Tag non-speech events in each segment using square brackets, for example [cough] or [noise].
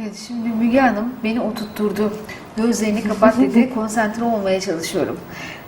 Evet şimdi Müge Hanım beni oturtturdu. Gözlerini kapat dedi. [laughs] Konsantre olmaya çalışıyorum.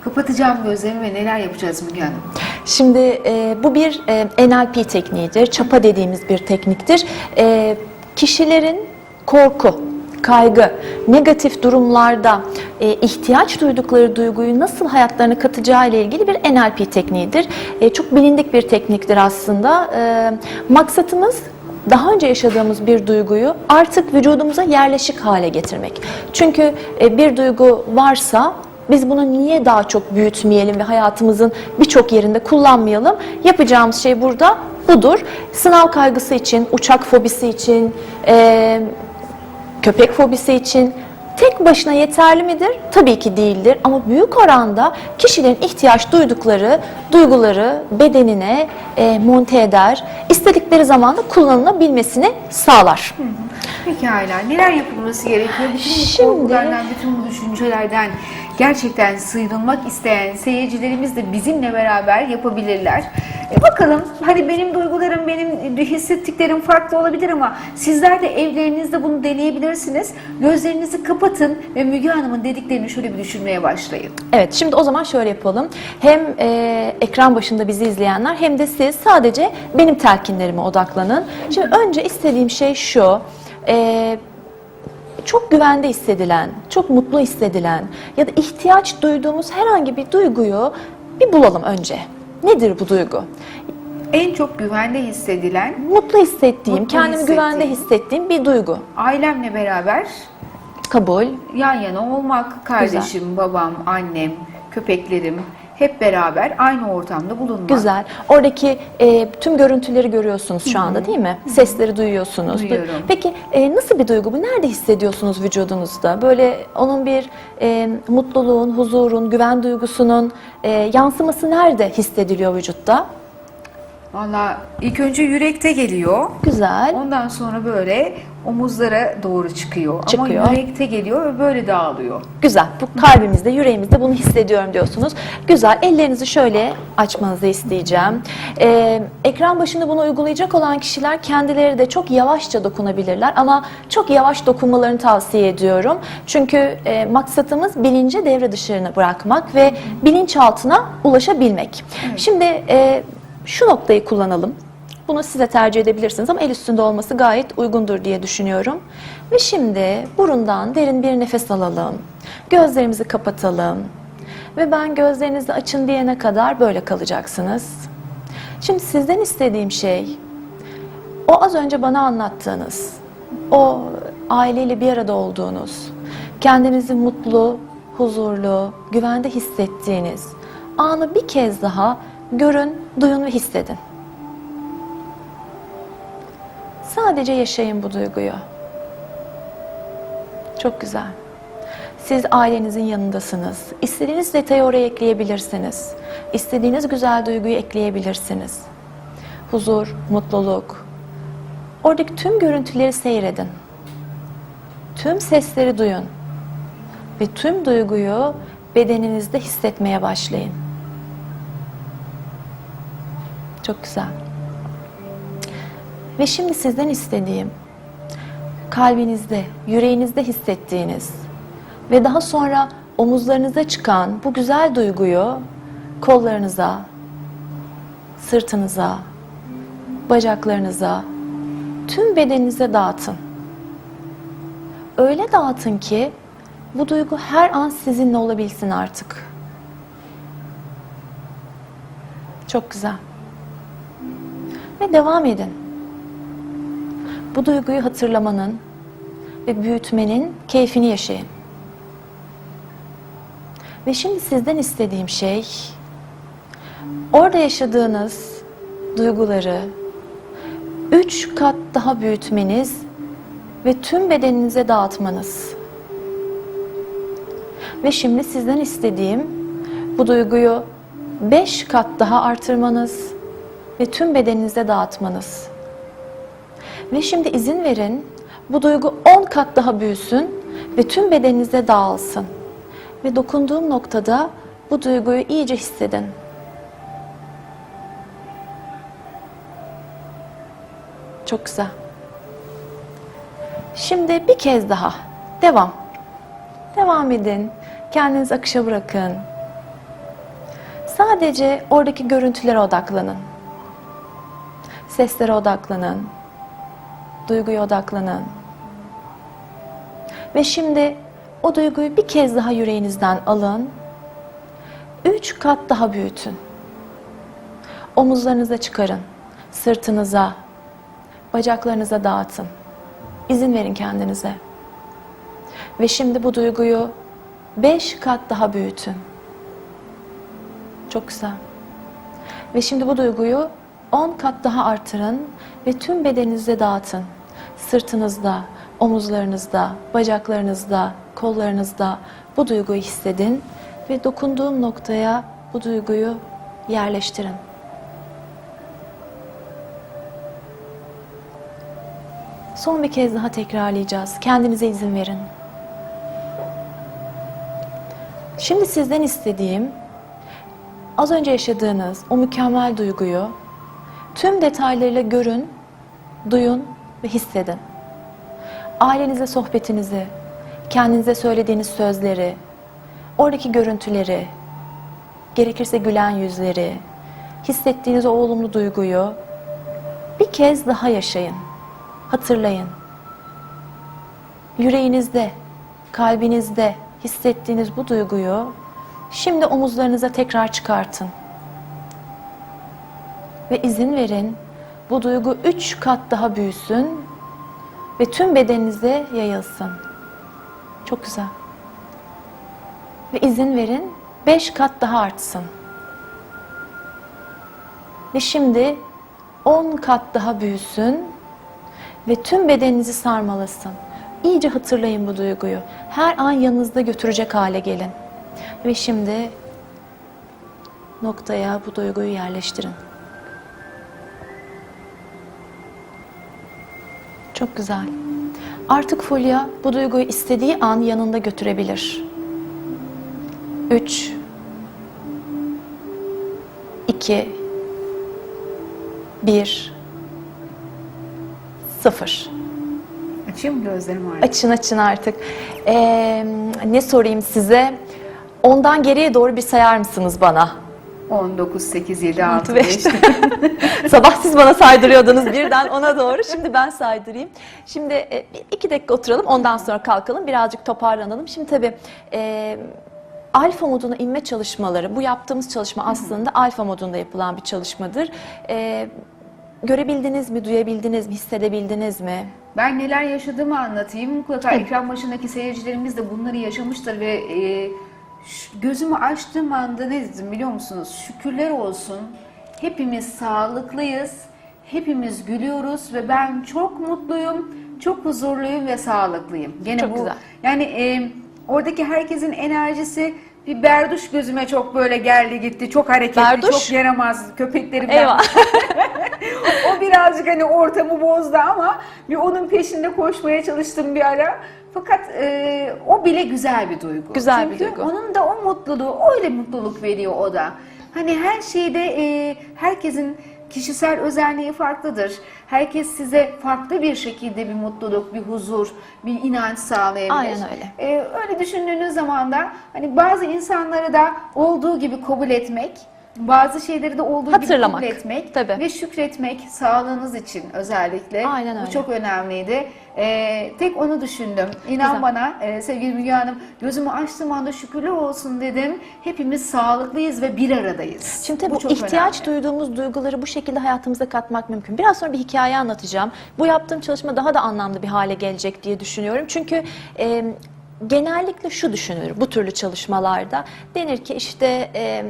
Kapatacağım gözlerimi ve neler yapacağız Müge Hanım? Şimdi e, bu bir e, NLP tekniğidir, çapa dediğimiz bir tekniktir. E, kişilerin korku, kaygı, negatif durumlarda e, ihtiyaç duydukları duyguyu nasıl hayatlarına katacağı ile ilgili bir NLP tekniğidir. E, çok bilindik bir tekniktir aslında. E, maksatımız daha önce yaşadığımız bir duyguyu artık vücudumuza yerleşik hale getirmek. Çünkü e, bir duygu varsa biz bunu niye daha çok büyütmeyelim ve hayatımızın birçok yerinde kullanmayalım? Yapacağımız şey burada budur. Sınav kaygısı için, uçak fobisi için, e, köpek fobisi için tek başına yeterli midir? Tabii ki değildir ama büyük oranda kişilerin ihtiyaç duydukları duyguları bedenine e, monte eder, istedikleri zamanda kullanılabilmesini sağlar. Pekala. Neler yapılması gerekiyor? Bütün bu Şimdi- korkulardan, bütün bu düşüncelerden gerçekten sıyrılmak isteyen seyircilerimiz de bizimle beraber yapabilirler. E bakalım hani benim duygularım, benim hissettiklerim farklı olabilir ama sizler de evlerinizde bunu deneyebilirsiniz. Gözlerinizi kapatın ve Müge Hanım'ın dediklerini şöyle bir düşünmeye başlayın. Evet, şimdi o zaman şöyle yapalım. Hem e, ekran başında bizi izleyenler hem de siz sadece benim telkinlerime odaklanın. Şimdi önce istediğim şey şu. e, çok güvende hissedilen, çok mutlu hissedilen ya da ihtiyaç duyduğumuz herhangi bir duyguyu bir bulalım önce. Nedir bu duygu? En çok güvende hissedilen Mutlu hissettiğim, Mutlu kendimi hissettiğim. güvende hissettiğim bir duygu. ailemle beraber Kabul. yan yana olmak, kardeşim, babam, annem, köpeklerim hep beraber aynı ortamda bulunmak. Güzel. Oradaki e, tüm görüntüleri görüyorsunuz şu anda değil mi? Sesleri duyuyorsunuz. Duyuyorum. Peki e, nasıl bir duygu bu? Nerede hissediyorsunuz vücudunuzda? Böyle onun bir e, mutluluğun, huzurun, güven duygusunun e, yansıması nerede hissediliyor vücutta? Valla ilk önce yürekte geliyor. Güzel. Ondan sonra böyle omuzlara doğru çıkıyor. Çıkıyor. Ama yürekte geliyor ve böyle dağılıyor. Güzel. Bu kalbimizde, yüreğimizde bunu hissediyorum diyorsunuz. Güzel. Ellerinizi şöyle açmanızı isteyeceğim. Ee, ekran başında bunu uygulayacak olan kişiler kendileri de çok yavaşça dokunabilirler ama çok yavaş dokunmalarını tavsiye ediyorum. Çünkü e, maksatımız bilinci devre dışarına bırakmak ve bilinçaltına ulaşabilmek. Şimdi e, şu noktayı kullanalım. Bunu size tercih edebilirsiniz ama el üstünde olması gayet uygundur diye düşünüyorum. Ve şimdi burundan derin bir nefes alalım. Gözlerimizi kapatalım. Ve ben gözlerinizi açın diyene kadar böyle kalacaksınız. Şimdi sizden istediğim şey o az önce bana anlattığınız, o aileyle bir arada olduğunuz, kendinizi mutlu, huzurlu, güvende hissettiğiniz anı bir kez daha görün, duyun ve hissedin. Sadece yaşayın bu duyguyu. Çok güzel. Siz ailenizin yanındasınız. İstediğiniz detayı oraya ekleyebilirsiniz. İstediğiniz güzel duyguyu ekleyebilirsiniz. Huzur, mutluluk. Oradaki tüm görüntüleri seyredin. Tüm sesleri duyun. Ve tüm duyguyu bedeninizde hissetmeye başlayın. Çok güzel. Ve şimdi sizden istediğim kalbinizde, yüreğinizde hissettiğiniz ve daha sonra omuzlarınıza çıkan bu güzel duyguyu kollarınıza, sırtınıza, bacaklarınıza, tüm bedeninize dağıtın. Öyle dağıtın ki bu duygu her an sizinle olabilsin artık. Çok güzel. Ve devam edin bu duyguyu hatırlamanın ve büyütmenin keyfini yaşayın. Ve şimdi sizden istediğim şey orada yaşadığınız duyguları üç kat daha büyütmeniz ve tüm bedeninize dağıtmanız. Ve şimdi sizden istediğim bu duyguyu beş kat daha artırmanız ve tüm bedeninize dağıtmanız. Ve şimdi izin verin bu duygu 10 kat daha büyüsün ve tüm bedeninize dağılsın. Ve dokunduğum noktada bu duyguyu iyice hissedin. Çok güzel. Şimdi bir kez daha. Devam. Devam edin. Kendinizi akışa bırakın. Sadece oradaki görüntülere odaklanın. Seslere odaklanın. Duyguya odaklanın. Ve şimdi o duyguyu bir kez daha yüreğinizden alın. Üç kat daha büyütün. Omuzlarınıza çıkarın. Sırtınıza, bacaklarınıza dağıtın. İzin verin kendinize. Ve şimdi bu duyguyu beş kat daha büyütün. Çok güzel. Ve şimdi bu duyguyu 10 kat daha artırın ve tüm bedeninize dağıtın. Sırtınızda, omuzlarınızda, bacaklarınızda, kollarınızda bu duyguyu hissedin ve dokunduğum noktaya bu duyguyu yerleştirin. Son bir kez daha tekrarlayacağız. Kendinize izin verin. Şimdi sizden istediğim az önce yaşadığınız o mükemmel duyguyu tüm detaylarıyla görün, duyun ve hissedin. Ailenize sohbetinizi, kendinize söylediğiniz sözleri, oradaki görüntüleri, gerekirse gülen yüzleri, hissettiğiniz o olumlu duyguyu bir kez daha yaşayın. Hatırlayın. Yüreğinizde, kalbinizde hissettiğiniz bu duyguyu şimdi omuzlarınıza tekrar çıkartın. Ve izin verin bu duygu üç kat daha büyüsün ve tüm bedeninize yayılsın. Çok güzel. Ve izin verin beş kat daha artsın. Ve şimdi on kat daha büyüsün ve tüm bedeninizi sarmalasın. İyice hatırlayın bu duyguyu. Her an yanınızda götürecek hale gelin. Ve şimdi noktaya bu duyguyu yerleştirin. Çok güzel. Artık Fulya bu duyguyu istediği an yanında götürebilir. 3 2 1 0 Açayım mı gözlerimi artık? Açın açın artık. Ee, ne sorayım size? Ondan geriye doğru bir sayar mısınız bana? 19, 8, 7, 6, Altı, 5. beş. [laughs] Sabah siz bana saydırıyordunuz birden ona doğru. Şimdi ben saydırayım. Şimdi e, iki dakika oturalım ondan sonra kalkalım. Birazcık toparlanalım. Şimdi tabii e, alfa moduna inme çalışmaları, bu yaptığımız çalışma aslında alfa modunda yapılan bir çalışmadır. E, görebildiniz mi, duyabildiniz mi, hissedebildiniz mi? Ben neler yaşadığımı anlatayım. Mutlaka ekran başındaki seyircilerimiz de bunları yaşamıştır ve e, gözümü açtığım anda ne dedim biliyor musunuz? Şükürler olsun. Hepimiz sağlıklıyız. Hepimiz gülüyoruz ve ben çok mutluyum, çok huzurluyum ve sağlıklıyım. Gene Çok bu güzel. yani e, oradaki herkesin enerjisi bir berduş gözüme çok böyle geldi gitti. Çok hareketli, Berduş? çok yaramaz köpeklerimden Eyvah. [laughs] o birazcık hani ortamı bozdu ama bir onun peşinde koşmaya çalıştım bir ara. Fakat e, o bile güzel bir duygu. Güzel bir Çünkü duygu. onun da o mutluluğu, öyle mutluluk veriyor o da. Hani her şeyde e, herkesin kişisel özelliği farklıdır. Herkes size farklı bir şekilde bir mutluluk, bir huzur, bir inanç sağlayabilir. Aynen öyle. E, öyle düşündüğünüz zaman da hani bazı insanları da olduğu gibi kabul etmek, bazı şeyleri de olduğu Hatırlamak. gibi kabul Tabii. ve şükretmek sağlığınız için özellikle. Aynen Bu öyle. çok önemliydi. Ee, tek onu düşündüm. İnan Güzel. bana e, sevgili Müge Hanım gözümü açtığım anda şükürler olsun dedim. Hepimiz sağlıklıyız ve bir aradayız. Şimdi tabii Bu bu ihtiyaç önemli. duyduğumuz duyguları bu şekilde hayatımıza katmak mümkün. Biraz sonra bir hikaye anlatacağım. Bu yaptığım çalışma daha da anlamlı bir hale gelecek diye düşünüyorum. Çünkü e, genellikle şu düşünülür bu türlü çalışmalarda. Denir ki işte... E,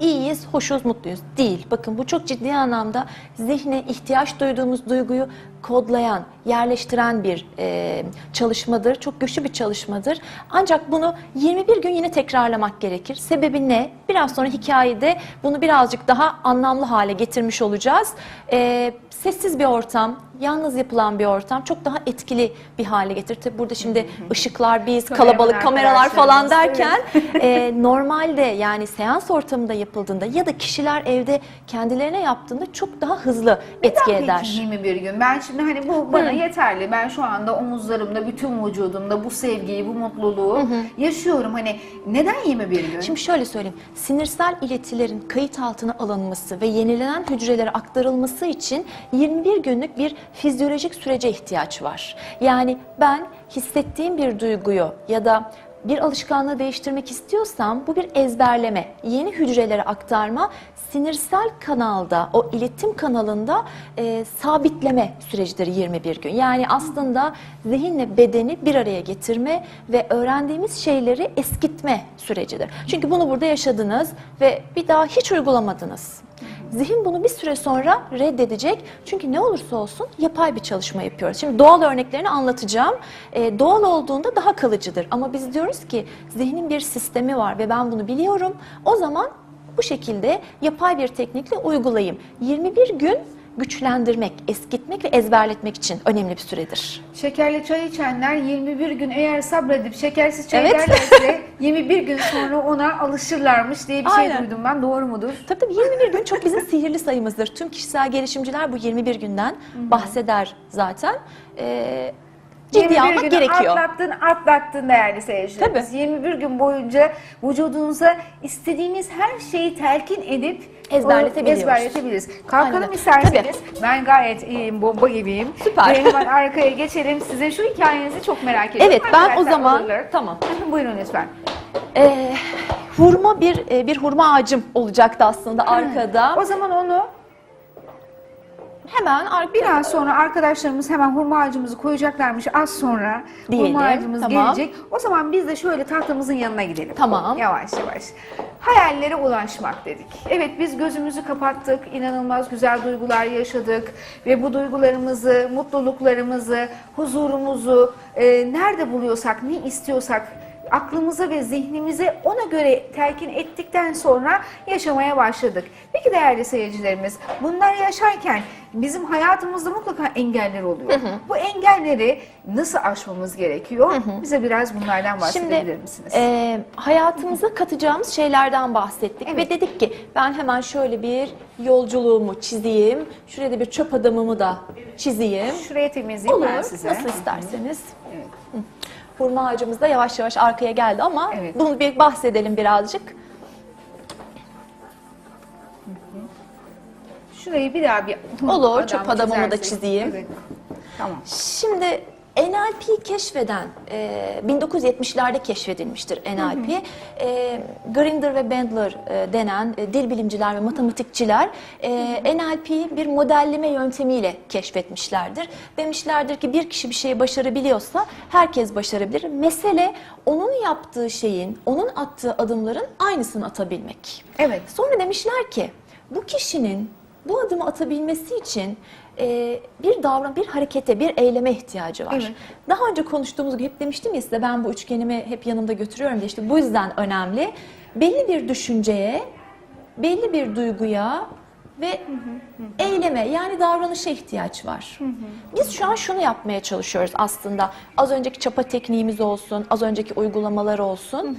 iyiyiz, hoşuz, mutluyuz. Değil. Bakın bu çok ciddi anlamda zihne ihtiyaç duyduğumuz duyguyu kodlayan, yerleştiren bir e, çalışmadır. Çok güçlü bir çalışmadır. Ancak bunu 21 gün yine tekrarlamak gerekir. Sebebi ne? Biraz sonra hikayede bunu birazcık daha anlamlı hale getirmiş olacağız. E, sessiz bir ortam, yalnız yapılan bir ortam çok daha etkili bir hale getirir. Tabii burada şimdi ışıklar, biz, kalabalık kameralar falan derken [laughs] e, normalde yani seans ortamında yapıldığında ya da kişiler evde kendilerine yaptığında çok daha hızlı etki Neden eder. peki 21 gün? Ben şimdi hani bu bana yeterli. Ben şu anda omuzlarımda, bütün vücudumda bu sevgiyi, bu mutluluğu yaşıyorum. Hani neden 21 gün? Şimdi şöyle söyleyeyim. Sinirsel iletilerin kayıt altına alınması ve yenilenen hücrelere aktarılması için 21 günlük bir fizyolojik sürece ihtiyaç var. Yani ben hissettiğim bir duyguyu ya da bir alışkanlığı değiştirmek istiyorsam bu bir ezberleme, yeni hücrelere aktarma, sinirsel kanalda, o iletim kanalında e, sabitleme sürecidir 21 gün. Yani aslında zihinle bedeni bir araya getirme ve öğrendiğimiz şeyleri eskitme sürecidir. Çünkü bunu burada yaşadınız ve bir daha hiç uygulamadınız. Zihin bunu bir süre sonra reddedecek. Çünkü ne olursa olsun yapay bir çalışma yapıyoruz. Şimdi doğal örneklerini anlatacağım. Ee, doğal olduğunda daha kalıcıdır. Ama biz diyoruz ki zihnin bir sistemi var ve ben bunu biliyorum. O zaman bu şekilde yapay bir teknikle uygulayayım. 21 gün güçlendirmek, eskitmek ve ezberletmek için önemli bir süredir. Şekerli çay içenler 21 gün eğer sabredip şekersiz çay Evet. içerlerse [laughs] 21 gün sonra ona alışırlarmış diye bir şey Aynen. duydum ben. Doğru mudur? Tabii tabii 21 gün çok bizim sihirli sayımızdır. Tüm kişisel gelişimciler bu 21 günden bahseder zaten. Ee, ciddiye 21 almak gerekiyor. atlattın, atlattın değerli seyircilerimiz. Tabii. 21 gün boyunca vücudunuza istediğiniz her şeyi telkin edip Ezberletebiliyoruz. ezberletebiliriz. Kalkalım Aynen. isterseniz. Ben gayet iyiyim, bomba gibiyim. Süper. Ve hemen arkaya geçelim. Sizin şu hikayenizi çok merak ediyorum. Evet ben o zaman hazırlar. tamam. Buyurun lütfen. Ee, hurma bir e, bir hurma ağacım olacaktı aslında arkada. O zaman onu Hemen Biraz sonra arkadaşlarımız hemen hurma ağacımızı koyacaklarmış. Az sonra Diyelim, hurma ağacımız tamam. gelecek. O zaman biz de şöyle tahtamızın yanına gidelim. Tamam. Yavaş yavaş. Hayallere ulaşmak dedik. Evet biz gözümüzü kapattık. inanılmaz güzel duygular yaşadık. Ve bu duygularımızı, mutluluklarımızı, huzurumuzu e, nerede buluyorsak, ne istiyorsak aklımıza ve zihnimize ona göre telkin ettikten sonra yaşamaya başladık. Peki değerli seyircilerimiz, bunlar yaşarken bizim hayatımızda mutlaka engeller oluyor. Bu engelleri nasıl aşmamız gerekiyor? Bize biraz bunlardan bahsedebilir Şimdi misiniz? e, hayatımıza katacağımız şeylerden bahsettik Evet. ve dedik ki ben hemen şöyle bir yolculuğumu çizeyim. Şuraya da bir çöp adamımı da çizeyim. Şuraya temizleyeyim Olur, ben size. nasıl isterseniz. Evet. Hı. Hurma ağacımız da yavaş yavaş arkaya geldi ama Evet. bunu bir bahsedelim birazcık. Şurayı bir daha bir Olur, çöp adamımı da çizersek. çizeyim. Evet. Tamam. Şimdi NLP keşfeden, e, 1970'lerde keşfedilmiştir NLP. E, Grinder ve Bandler e, denen e, dil bilimciler ve matematikçiler e, NLP'yi bir modelleme yöntemiyle keşfetmişlerdir. Demişlerdir ki bir kişi bir şeyi başarabiliyorsa herkes başarabilir. Mesele onun yaptığı şeyin, onun attığı adımların aynısını atabilmek. Evet. Sonra demişler ki bu kişinin bu adımı atabilmesi için e, bir davran, bir harekete, bir eyleme ihtiyacı var. Evet. Daha önce konuştuğumuz gibi hep demiştim ya size ben bu üçgenimi hep yanımda götürüyorum diye işte bu yüzden önemli. Belli bir düşünceye, belli bir duyguya ve eyleme yani davranışa ihtiyaç var. Biz şu an şunu yapmaya çalışıyoruz aslında. Az önceki çapa tekniğimiz olsun, az önceki uygulamalar olsun.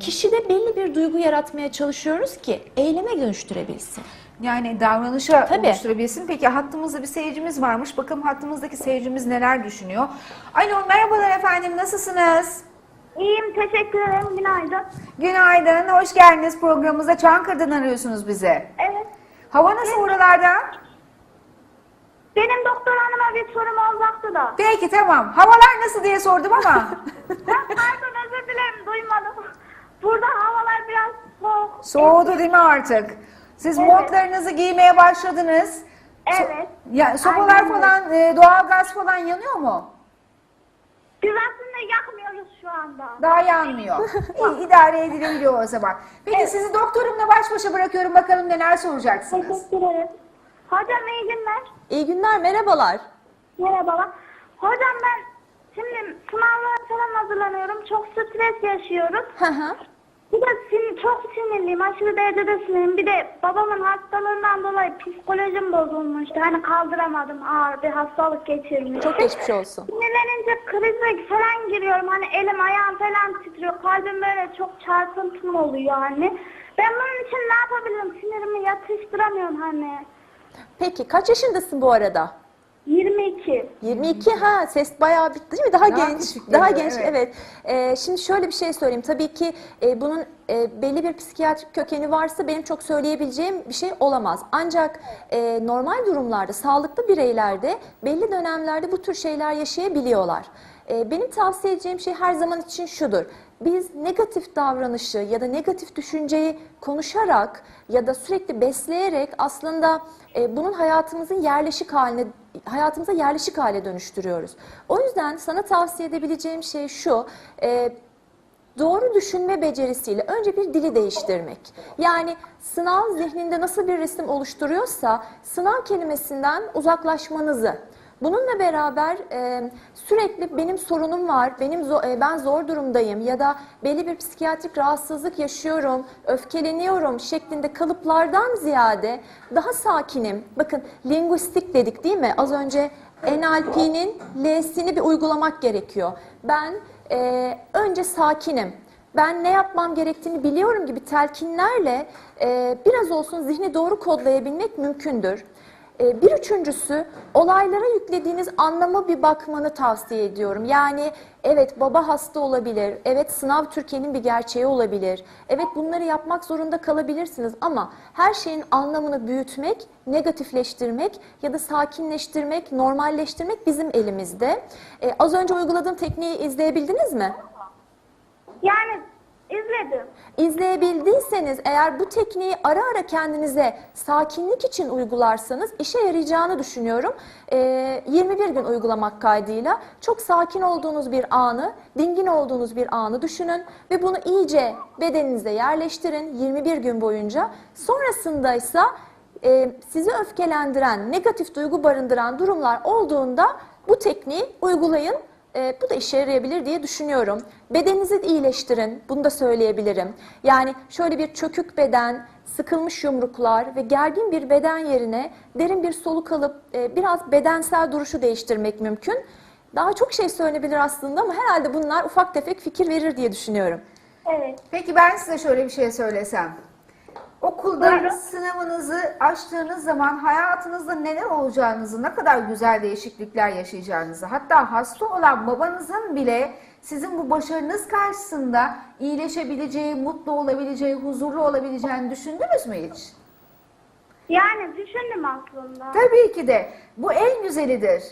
Kişide belli bir duygu yaratmaya çalışıyoruz ki eyleme dönüştürebilsin. Yani davranışa Tabii. oluşturabilsin. Peki hattımızda bir seyircimiz varmış. Bakalım hattımızdaki seyircimiz neler düşünüyor. Alo merhabalar efendim nasılsınız? İyiyim, teşekkür ederim. Günaydın. Günaydın, hoş geldiniz programımıza. Çankırı'dan arıyorsunuz bize. Evet. Hava nasıl oralarda? Benim doktor hanıma bir sorum olacaktı da. Peki tamam. Havalar nasıl diye sordum ama. [laughs] Ha, Pardon, özür dilerim, duymadım. Burada havalar biraz soğuk. Soğudu değil mi artık? Siz Evet. montlarınızı giymeye başladınız. So- Evet. ya sobalar Aynen falan, e, doğalgaz falan yanıyor mu? Biz aslında yakmıyoruz şu anda. Daha yanmıyor. [laughs] İyi, idare edilebiliyor o zaman. Peki Evet. sizi doktorumla baş başa bırakıyorum bakalım neler soracaksınız. Teşekkür ederim. Hocam iyi günler. İyi günler, merhabalar. Merhabalar. Hocam ben şimdi sınavlara falan hazırlanıyorum. Çok stres yaşıyoruz. Hı hı. Bir de sin çok sinirliyim. Aşırı derecede sinirliyim. Bir de babamın hastalığından dolayı psikolojim bozulmuştu. Hani kaldıramadım. Ağır bir hastalık geçirmiş. Çok geçmiş olsun. Sinirlenince krize falan giriyorum. Hani elim ayağım falan titriyor. Kalbim böyle çok çarpıntım oluyor hani. Ben bunun için ne yapabilirim? Sinirimi yatıştıramıyorum hani. Peki kaç yaşındasın bu arada? 22. 22 ha ses bayağı bitti değil mi? Daha, Daha genç. küçük Daha geliyor, genç evet. evet. Ee, şimdi şöyle bir şey söyleyeyim. Tabii ki e, bunun e, belli bir psikiyatrik kökeni varsa benim çok söyleyebileceğim bir şey olamaz. Ancak e, normal durumlarda sağlıklı bireylerde belli dönemlerde bu tür şeyler yaşayabiliyorlar. E, benim tavsiye edeceğim şey her zaman için şudur. Biz negatif davranışı ya da negatif düşünceyi konuşarak ya da sürekli besleyerek aslında e, bunun hayatımızın yerleşik haline hayatımıza yerleşik hale dönüştürüyoruz. O yüzden sana tavsiye edebileceğim şey şu. e, Doğru düşünme becerisiyle önce bir dili değiştirmek. Yani sınav zihninde nasıl bir resim oluşturuyorsa sınav kelimesinden uzaklaşmanızı. Bununla beraber e, sürekli benim sorunum var, benim zo- e, ben zor durumdayım ya da belli bir psikiyatrik rahatsızlık yaşıyorum, öfkeleniyorum şeklinde kalıplardan ziyade daha sakinim. Bakın linguistik dedik değil mi? Az önce NLP'nin L'sini bir uygulamak gerekiyor. Ben e, önce sakinim. Ben ne yapmam gerektiğini biliyorum gibi telkinlerle e, biraz olsun zihni doğru kodlayabilmek mümkündür. E, bir üçüncüsü olaylara yüklediğiniz anlama bir bakmanı tavsiye ediyorum. Yani evet baba hasta olabilir, evet sınav Türkiye'nin bir gerçeği olabilir, evet bunları yapmak zorunda kalabilirsiniz ama her şeyin anlamını büyütmek, negatifleştirmek ya da sakinleştirmek, normalleştirmek bizim elimizde. E, az önce uyguladığım tekniği izleyebildiniz mi? Yani izledim. İzleyebildiyseniz eğer bu tekniği ara ara kendinize sakinlik için uygularsanız işe yarayacağını düşünüyorum. Ee, 21 gün uygulamak kaydıyla çok sakin olduğunuz bir anı, dingin olduğunuz bir anı düşünün ve bunu iyice bedeninize yerleştirin 21 gün boyunca. Sonrasında ise e, sizi öfkelendiren, negatif duygu barındıran durumlar olduğunda bu tekniği uygulayın. E, bu da işe yarayabilir diye düşünüyorum. Bedeninizi de iyileştirin, bunu da söyleyebilirim. Yani şöyle bir çökük beden, sıkılmış yumruklar ve gergin bir beden yerine derin bir soluk alıp e, biraz bedensel duruşu değiştirmek mümkün. Daha çok şey söylenebilir aslında ama herhalde bunlar ufak tefek fikir verir diye düşünüyorum. Evet. Peki ben size şöyle bir şey söylesem. Okulda Buyurun. sınavınızı açtığınız zaman hayatınızda neler olacağınızı, ne kadar güzel değişiklikler yaşayacağınızı, hatta hasta olan babanızın bile sizin bu başarınız karşısında iyileşebileceği, mutlu olabileceği, huzurlu olabileceğini düşündünüz mü hiç? Yani düşündüm aslında. Tabii ki de. Bu en güzelidir.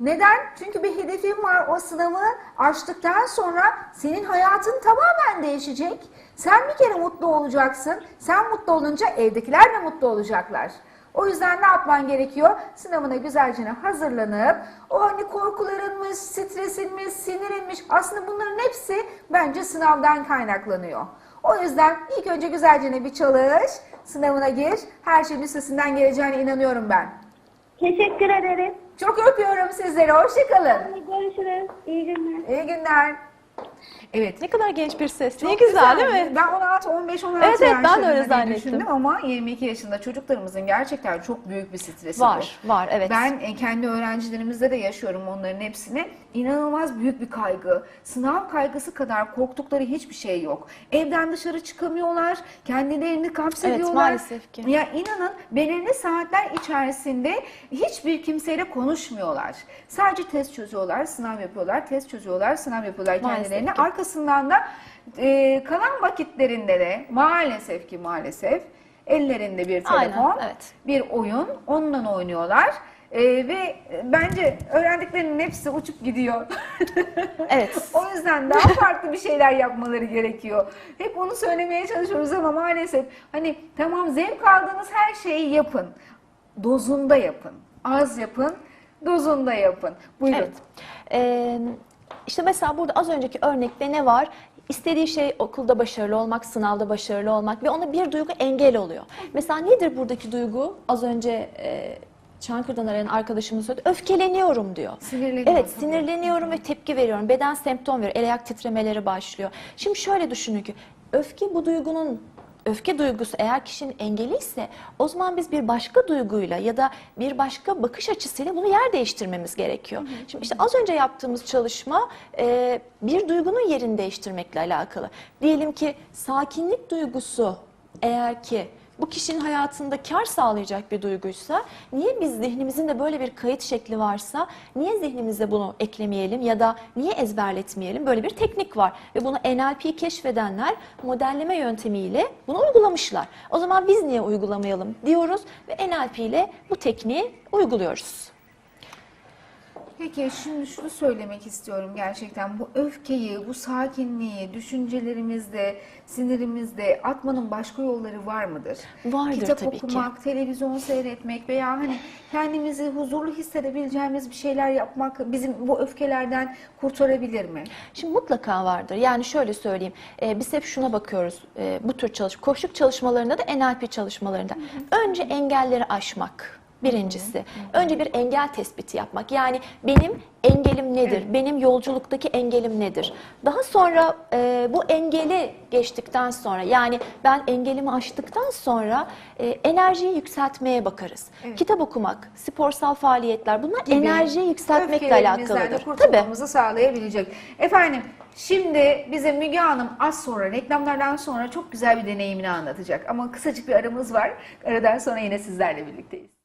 Neden? Çünkü bir hedefin var. O sınavı açtıktan sonra senin hayatın tamamen değişecek. Sen bir kere mutlu olacaksın. Sen mutlu olunca evdekiler de mutlu olacaklar. O yüzden ne yapman gerekiyor? Sınavına güzelce hazırlanıp o hani korkularınmış, stresinmiş, sinirinmiş aslında bunların hepsi bence sınavdan kaynaklanıyor. O yüzden ilk önce güzelce bir çalış, sınavına gir. Her şeyin üstesinden geleceğine inanıyorum ben. Teşekkür ederim. Çok öpüyorum sizleri. Hoşçakalın. Görüşürüz. İyi günler. İyi günler. Evet. Ne kadar genç bir ses. Ne Çok güzel değil mi? Ben 16, 15, 16 Evet, evet, ben de öyle zannettim. düşündüm ama 22 yaşında çocuklarımızın gerçekten çok büyük bir stresi Var, bu. var evet. Ben e, kendi öğrencilerimizde de yaşıyorum onların hepsini. İnanılmaz büyük bir kaygı. Sınav kaygısı kadar korktukları hiçbir şey yok. Evden dışarı çıkamıyorlar. Kendilerini kapsediyorlar. Evet, maalesef ki. Ya inanın belirli saatler içerisinde hiçbir kimseyle konuşmuyorlar. Sadece test çözüyorlar, sınav yapıyorlar, test çözüyorlar, sınav yapıyorlar Maalesef kendilerine. ki. Arkasından da e, kalan vakitlerinde de maalesef ki maalesef ellerinde bir Aynen, telefon, evet. bir oyun, onunla oynuyorlar. E, ve bence öğrendiklerinin hepsi uçup gidiyor. [laughs] Evet. o yüzden daha farklı bir şeyler yapmaları gerekiyor. Hep onu söylemeye çalışıyoruz ama maalesef hani tamam zevk aldığınız her şeyi yapın. Dozunda yapın. Az yapın, dozunda yapın. Buyurun. Evet. Ee, işte mesela burada az önceki örnekte ne var? İstediği şey okulda başarılı olmak, sınavda başarılı olmak ve ona bir duygu engel oluyor. Mesela nedir buradaki duygu? Az önce e, Çankırı'dan arayan arkadaşımız söyledi. Öfkeleniyorum diyor. Sinirleniyorum Evet, sinirleniyorum ve tepki veriyorum. Beden semptom veriyor. El ayak titremeleri başlıyor. Şimdi şöyle düşünün ki öfke bu duygunun öfke duygusu eğer kişinin engeliyse o zaman biz bir başka duyguyla ya da bir başka bakış açısıyla bunu yer değiştirmemiz gerekiyor. Şimdi işte az önce yaptığımız çalışma e, bir duygunun yerini değiştirmekle alakalı. Diyelim ki sakinlik duygusu eğer ki bu kişinin hayatında kar sağlayacak bir duyguysa niye biz zihnimizin de böyle bir kayıt şekli varsa niye zihnimize bunu eklemeyelim ya da niye ezberletmeyelim böyle bir teknik var ve bunu NLP'yi keşfedenler modelleme yöntemiyle bunu uygulamışlar. O zaman biz niye uygulamayalım diyoruz ve NLP ile bu tekniği uyguluyoruz. Peki şimdi şunu söylemek istiyorum gerçekten bu öfkeyi, bu sakinliği düşüncelerimizde, sinirimizde atmanın başka yolları var mıdır? Vardır Kitap tabii ki. okumak, televizyon seyretmek veya hani kendimizi huzurlu hissedebileceğimiz bir şeyler yapmak bizim bu öfkelerden kurtarabilir mi? Şimdi mutlaka vardır. Yani şöyle söyleyeyim. e, biz hep şuna bakıyoruz. e, bu tür çalış koşuk çalışmalarında da NLP çalışmalarında. Önce engelleri aşmak. Birincisi. Önce bir engel tespiti yapmak. Yani benim engelim nedir? Benim yolculuktaki engelim nedir? Daha sonra e, bu engeli geçtikten sonra yani ben engelimi aştıktan sonra e, enerjiyi yükseltmeye bakarız. Evet. Kitap okumak, sporsal faaliyetler bunlar gibi enerjiyi yükseltmekle öfkelerimizden de alakalıdır. Tabii. kurtulmamızı sağlayabilecek. Efendim şimdi bize Müge Hanım az sonra reklamlardan sonra çok güzel bir deneyimini anlatacak. Ama kısacık bir aramız var. Aradan sonra yine sizlerle birlikteyiz.